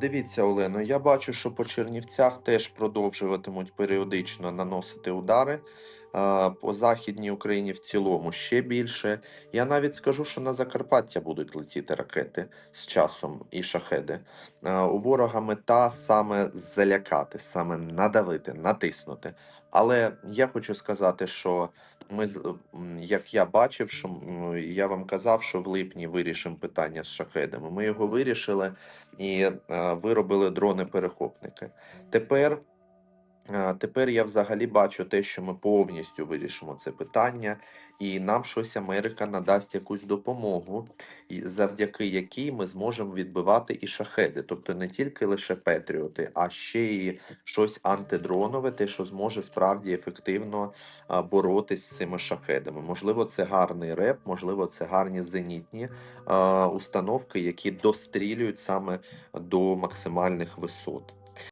Дивіться, Олено, я бачу, що по Чернівцях теж продовжуватимуть періодично наносити удари. По Західній Україні в цілому ще більше. Я навіть скажу, що на Закарпаття будуть летіти ракети з часом і шахеди. У ворога мета саме залякати, саме надавити, натиснути. Але я хочу сказати, що ми, як я бачив, що м, я вам казав, що в липні вирішимо питання з шахедами. Ми його вирішили і е, виробили дрони-перехопники. Тепер, тепер я взагалі бачу те, що ми повністю вирішимо це питання, і нам щось Америка надасть якусь допомогу, завдяки якій ми зможемо відбивати і шахеди, тобто не тільки лише Петріоти, а ще і щось антидронове, те, що зможе справді ефективно боротись з цими шахедами. Можливо, це гарний реп, можливо, це гарні зенітні установки, які дострілюють саме до максимальних висот.